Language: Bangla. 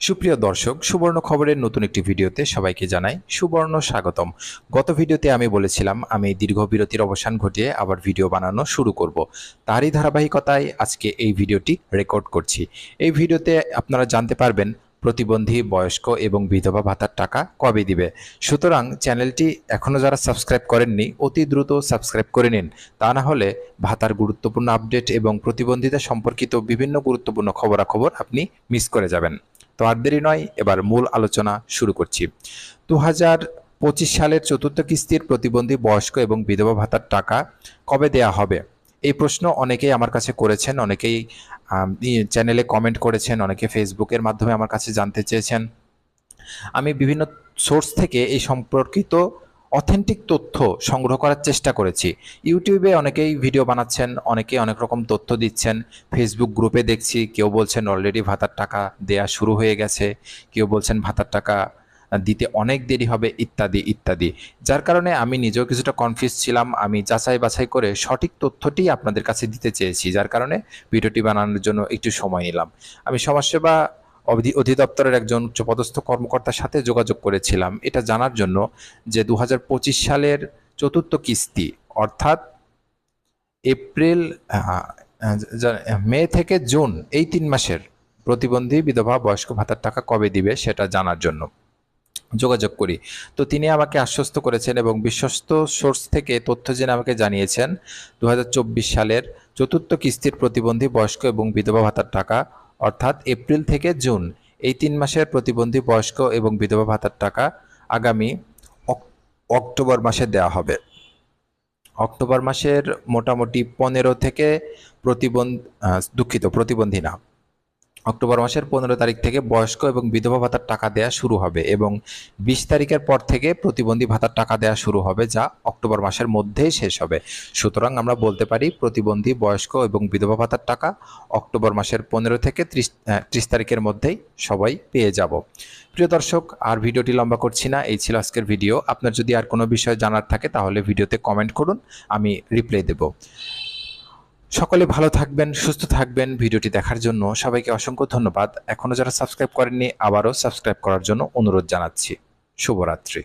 সুপ্রিয় দর্শক, সুবর্ণ খবরের নতুন একটি ভিডিওতে সবাইকে জানাই সুবর্ণ স্বাগতম। গত ভিডিওতে আমি বলেছিলাম, আমি দীর্ঘ বিরতির অবসান ঘটিয়ে আবার ভিডিও বানানো শুরু করব। তারই ধারাবাহিকতায় আজকে এই ভিডিওটি রেকর্ড করছি। এই ভিডিওতে আপনারা জানতে পারবেন, প্রতিবন্ধী, বয়স্ক এবং বিধবা ভাতার টাকা কবে দিবে। সুতরাং চ্যানেলটি এখনও যারা সাবস্ক্রাইব করেননি, অতি দ্রুত সাবস্ক্রাইব করে নিন। তা না হলে ভাতার গুরুত্বপূর্ণ আপডেট এবং প্রতিবন্ধিতা সম্পর্কিত বিভিন্ন গুরুত্বপূর্ণ খবরাখবর আপনি মিস করে যাবেন। তো আর দেরি নয়, এবার মূল আলোচনা শুরু করছি। দু পঁচিশ সালের চতুর্থ কিস্তির প্রতিবন্ধী বয়স্ক এবং বিধবা ভাতার টাকা কবে দেয়া হবে? এই প্রশ্ন অনেকেই আমার কাছে করেছেন, অনেকেই চ্যানেলে কমেন্ট করেছেন, অনেকে ফেসবুকের মাধ্যমে আমার কাছে জানতে চেয়েছেন। আমি বিভিন্ন সোর্স থেকে এই সম্পর্কিত অথেন্টিক তথ্য সংগ্রহ করার চেষ্টা করেছি। ইউটিউবে অনেকেই ভিডিও বানাচ্ছেন অনেকেই অনেক রকম তথ্য দিচ্ছেন। ফেসবুক গ্রুপে দেখছি, কেউ বলছেন অলরেডি ভাতার টাকা দেয়া শুরু হয়ে গেছে, কেউ বলছেন ভাতার টাকা দিতে অনেক দেরি হবে, ইত্যাদি ইত্যাদি। যার কারণে আমি নিজেও কিছুটা কনফিউজ ছিলাম। আমি যাচাই বাছাই করে সঠিক তথ্যটি আপনাদের কাছে দিতে চেয়েছি, যার কারণে ভিডিওটি বানানোর জন্য একটু সময় নিলাম। আমি সমাজসেবা অধিদপ্তরের একজন উচ্চপদস্থ কর্মকর্তার সাথে যোগাযোগ করেছিলাম। এটা জানার জন্য যে দু হাজার পঁচিশ সালের চতুর্থ কিস্তি, অর্থাৎ এপ্রিল মে থেকে জুন, এই তিন মাসের প্রতিবন্ধী বিধবা বয়স্ক ভাতার টাকা কবে দিবে সেটা জানার জন্য যোগাযোগ করি। তো তিনি আমাকে আশ্বস্ত করেছেন এবং বিশ্বস্ত সোর্স থেকে তথ্য জেনে আমাকে জানিয়েছেন দু হাজার চব্বিশ সালের চতুর্থ কিস্তির প্রতিবন্ধী বয়স্ক এবং বিধবা ভাতার টাকা অর্থাৎ এপ্রিল থেকে জুন, এই তিন মাসের প্রতিবন্ধী বয়স্ক এবং বিধবা ভাতার টাকা আগামী অক- অক্টোবর মাসে দেওয়া হবে। অক্টোবর মাসের মোটামুটি পনেরো থেকে প্রতিবন্ধ দুঃখিত, প্রতিবন্ধী না। অক্টোবর মাসের পনেরো তারিখ থেকে বয়স্ক এবং বিধবা ভাতার টাকা দেয়া শুরু হবে এবং বিশ তারিখের পর থেকে প্রতিবন্ধী ভাতার টাকা দেয়া শুরু হবে, যা অক্টোবর মাসের মধ্যেই শেষ হবে। সুতরাং আমরা বলতে পারি, প্রতিবন্ধী, বয়স্ক এবং বিধবা ভাতার টাকা অক্টোবর মাসের পনেরো থেকে ত্রিশ ত্রিশ তারিখের মধ্যেই সবাই পেয়ে যাব। প্রিয় দর্শক, আর ভিডিওটি লম্বা করছি না, এই ছিল আজকের ভিডিও। আপনার যদি আর কোনো বিষয় জানার থাকে, তাহলে ভিডিওতে কমেন্ট করুন, আমি রিপ্লাই দেব। সকলে ভালো থাকবেন, সুস্থ থাকবেন ভিডিওটি দেখার জন্য। সবাইকে অসংখ্য ধন্যবাদ। এখনও যারা সাবস্ক্রাইব করেননি, আবারও সাবস্ক্রাইব করার জন্য অনুরোধ জানাচ্ছি। শুভরাত্রি।